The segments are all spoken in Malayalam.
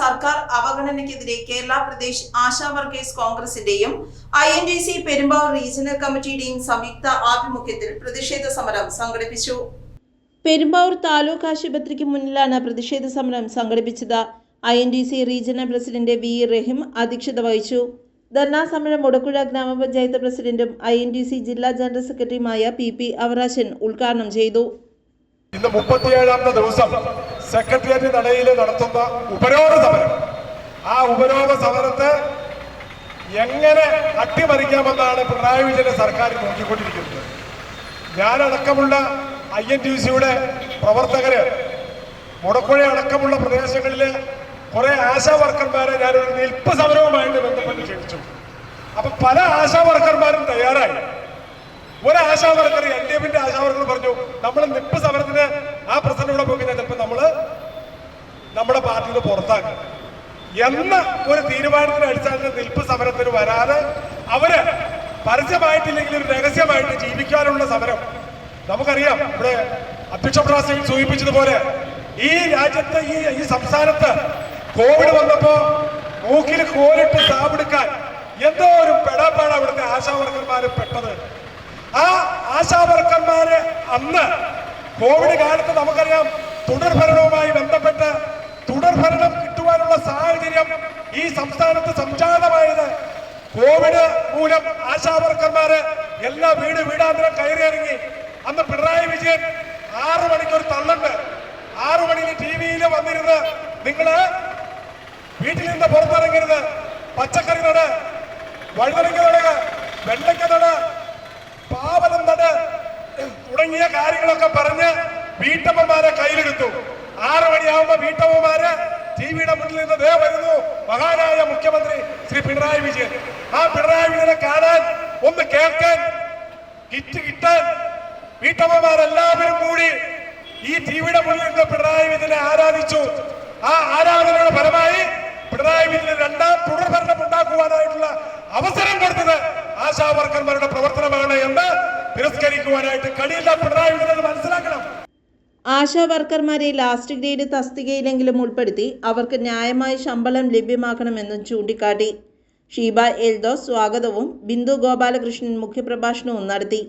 സർക്കാർ അവഗണനയ്ക്കെതിരെ കേരള പ്രദേശ് ആശാ വർക്കേഴ്സ് കോൺഗ്രസിന്റെയും I N D C Perumbavoor regional കമ്മിറ്റിയുടെയും സംയുക്ത ആഭിമുഖ്യത്തിൽ പ്രതിഷേധ സമരം സംഘടിപ്പിച്ചു. പെരുമ്പാവൂർ താലൂക്ക് ആശുപത്രിക്ക് മുന്നിലാണ് പ്രതിഷേധ സമരം സംഘടിപ്പിച്ചത്. I N D C regional president V Rahim അധ്യക്ഷത വഹിച്ചു. ധർണാ സമരം മുടക്കുഴ ഗ്രാമപഞ്ചായത്ത് പ്രസിഡന്റും ഐ എൻ ഡി സി ജില്ലാ ജനറൽ സെക്രട്ടറിയുമായ പി പി അവറാശൻ ഉദ്ഘാടനം ചെയ്തു. ഇന്ന് മുപ്പത്തിയേഴാമത്തെ ദിവസം സെക്രട്ടേറിയറ്റ് നടയിൽ നടത്തുന്ന ഉപരോധ സമരം. ആ ഉപരോധ സമരത്തെ എങ്ങനെ അട്ടിമറിക്കാമെന്നാണ് പിണറായി വിജയന്റെ സർക്കാർ നോക്കിക്കൊണ്ടിരിക്കുന്നത്. ഞാനടക്കമുള്ള ഐ എൻ ടി സിയുടെ പ്രവർത്തകര് മുടക്കുഴ അടക്കമുള്ള പ്രദേശങ്ങളിലെ കുറെ ആശാ വർക്കർമാരെ ഞാനൊരു നിൽപ്പ് സമരവുമായിട്ട് ബന്ധപ്പെട്ട് ക്ഷണിച്ചു. അപ്പൊ പല ആശാ വർക്കർമാരും തയ്യാറായി. ഒരു ആശാ വർക്കർ എൽ ഡി എഫിന്റെ ആശാ നമ്മുടെ പാർട്ടിയിൽ നിന്ന് പുറത്താക്കും. എന്ന ഒരു തീരുമാനത്തിന് അടിസ്ഥാനത്തിൽ നിൽപ്പ് സമരത്തിന് വരാതെ അവർ പരസ്യമായിട്ടില്ലെങ്കിൽ ഒരു രഹസ്യമായിട്ട് ജീവിക്കാനുള്ള സമരം. നമുക്കറിയാം ഇവിടെ അധ്യക്ഷ പ്രാസിൽ സൂചിപ്പിച്ചതുപോലെ ഈ രാജ്യത്ത് ഈ ഈ സംസ്ഥാനത്ത് കോവിഡ് വന്നപ്പോ മൂക്കിൽ കോലിട്ട് സാവെടുക്കാൻ എന്തോ ഒരു പെടാപ്പാണ് അവിടുത്തെ ആശാ വർക്കർമാര് പെട്ടത്. ആ ആശാ വർക്കർമാര് അന്ന് കോവിഡ് കാലത്ത് നമുക്കറിയാം തുടർഭരണവുമായി സാഹചര്യം ഈ സംസ്ഥാനത്ത് സംജാതമായത് കോവിഡ് മൂലം ആശാ വർക്കർമാര് എല്ലാ വീട് വീടാന്തരം കയറിയിറങ്ങി. അന്ന് പിണറായി വിജയൻ ആറു മണിക്ക് ഒരു തള്ളുണ്ട്. ആറു മണിയിൽ ടി വിയിൽ വന്നിരുന്ന് നിങ്ങൾ വീട്ടിൽ നിന്ന് പുറത്തിറങ്ങരുത്. പച്ചക്കറി നട വഴുതനങ്ങ നടുക വെണ്ടയ്ക്ക നട് പാവലം നട് തുടങ്ങിയ കാര്യങ്ങളൊക്കെ പറഞ്ഞ് വീട്ടമ്മമാരെ കയ്യിലെടുത്തു. ആറു മണിയാവുമ്പോ വീട്ടമ്മമാര് ടിവിയുടെ മുന്നിൽ നിന്ന് ദേ വരുന്നു. മഹാനായ മുഖ്യമന്ത്രി ശ്രീ പിണറായി വിജയൻ. ആ പിണറായി വിജയനെ കാണാൻ ഒന്ന് കേൾക്കാൻ കിറ്റ് കിട്ടാൻ വീട്ടമ്മമാരെല്ലാവരും കൂടി ഈ ടിവിയുടെ മുന്നിൽ നിന്ന് പിണറായി വിജയനെ ആരാധിച്ചു. ആ ആരാധനയുടെ ഫലമായി പിണറായി വിജയന് രണ്ടാം തുടർഭരണം ഉണ്ടാക്കുവാനായിട്ടുള്ള അവസരം കൊടുത്തത് ആശാവർക്കർമാരുടെ പ്രവർത്തനമാണ് എന്ന് തിരസ്കരിക്കുവാനായിട്ട് കഴിയില്ല. പിണറായി വിജയൻ മനസ്സിലാക്കണം. ആശാ വർക്കർമാരെ ലാസ്റ്റ് ഗ്രേഡ് തസ്തികയിലെങ്കിലും ഉൾപ്പെടുത്തി അവർക്ക് ന്യായമായ ശമ്പളം ലഭ്യമാക്കണമെന്നും ചൂണ്ടിക്കാട്ടി. ഷീബ എൽദോസ് സ്വാഗതവും ബിന്ദു ഗോപാലകൃഷ്ണൻ മുഖ്യപ്രഭാഷണവും നടത്തി.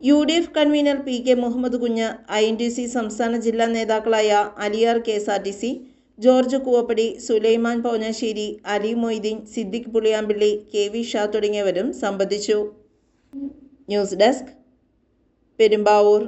U D F convener P K Muhammad Kunju I N D C സംസ്ഥാന ജില്ലാ നേതാക്കളായ Aliyar K S R T C George Koovappady Sulaiman Paunasseri Ali Moideen Siddique Puliyampilly K V Shah തുടങ്ങിയവരും സംബന്ധിച്ചു. News desk Perumbavoor.